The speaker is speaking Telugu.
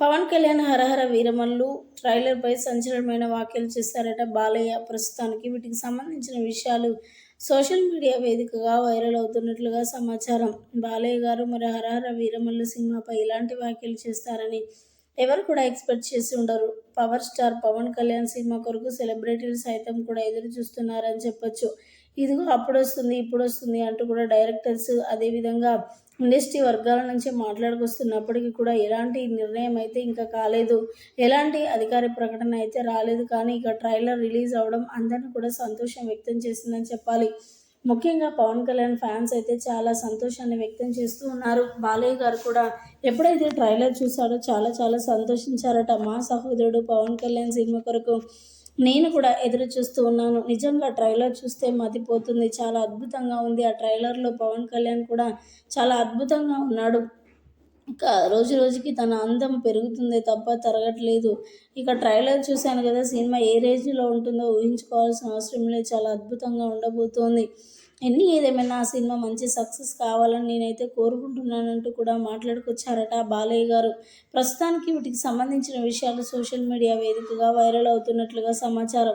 పవన్ కళ్యాణ్ హరహర వీరమల్లు ట్రైలర్పై సంచలనమైన వ్యాఖ్యలు చేశారట బాలయ్య. ప్రస్తుతానికి వీటికి సంబంధించిన విషయాలు సోషల్ మీడియా వేదికగా వైరల్ అవుతున్నట్లుగా సమాచారం. బాలయ్య గారు మరి హరహర వీరమల్లు సినిమాపై ఇలాంటి వ్యాఖ్యలు చేస్తారని ఎవరు కూడా ఎక్స్పెక్ట్ చేసి ఉండరు. Power star Pawan Kalyan cinema కొరకు సెలబ్రిటీలు సైతం కూడా ఎదురు చూస్తున్నారని చెప్పొచ్చు. ఇదిగో అప్పుడు వస్తుంది ఇప్పుడు వస్తుంది అంటూ కూడా డైరెక్టర్స్ అదేవిధంగా ఇండస్ట్రీ వర్గాల నుంచి మాట్లాడుకొస్తున్నప్పటికీ కూడా ఎలాంటి నిర్ణయం అయితే ఇంకా కాలేదు. ఎలాంటి అధికార ప్రకటన అయితే రాలేదు. కానీ ఇక ట్రైలర్ రిలీజ్ అవ్వడం అందరిని కూడా సంతోషం వ్యక్తం చేసిందని చెప్పాలి. ముఖ్యంగా పవన్ కళ్యాణ్ ఫ్యాన్స్ అయితే చాలా సంతోషాన్ని వ్యక్తం చేస్తూ ఉన్నారు. బాలయ్య గారు కూడా ఎప్పుడైతే ట్రైలర్ చూసాడో చాలా చాలా సంతోషించారట. మా సహోదరుడు పవన్ కళ్యాణ్ సినిమా కొరకు నేను కూడా ఎదురు చూస్తూ ఉన్నాను. నిజంగా ట్రైలర్ చూస్తే మతిపోతుంది. చాలా అద్భుతంగా ఉంది. ఆ ట్రైలర్లో పవన్ కళ్యాణ్ కూడా చాలా అద్భుతంగా ఉన్నాడు. ఇంకా రోజు రోజుకి తన అందం పెరుగుతుందే తప్ప తరగట్లేదు. ఇక ట్రైలర్ చూశాను కదా సినిమా ఏ రేంజ్లో ఉంటుందో ఊహించుకోవాల్సిన అవసరం లేదు. చాలా అద్భుతంగా ఉండబోతోంది. ఎన్ని ఏదేమైనా ఆ సినిమా మంచి సక్సెస్ కావాలని నేనైతే కోరుకుంటున్నానంటూ కూడా మాట్లాడుకొచ్చారట బాలయ్య గారు. ప్రస్తుతానికి వీటికి సంబంధించిన విషయాలు సోషల్ మీడియా వేదికగా వైరల్ అవుతున్నట్లుగా సమాచారం.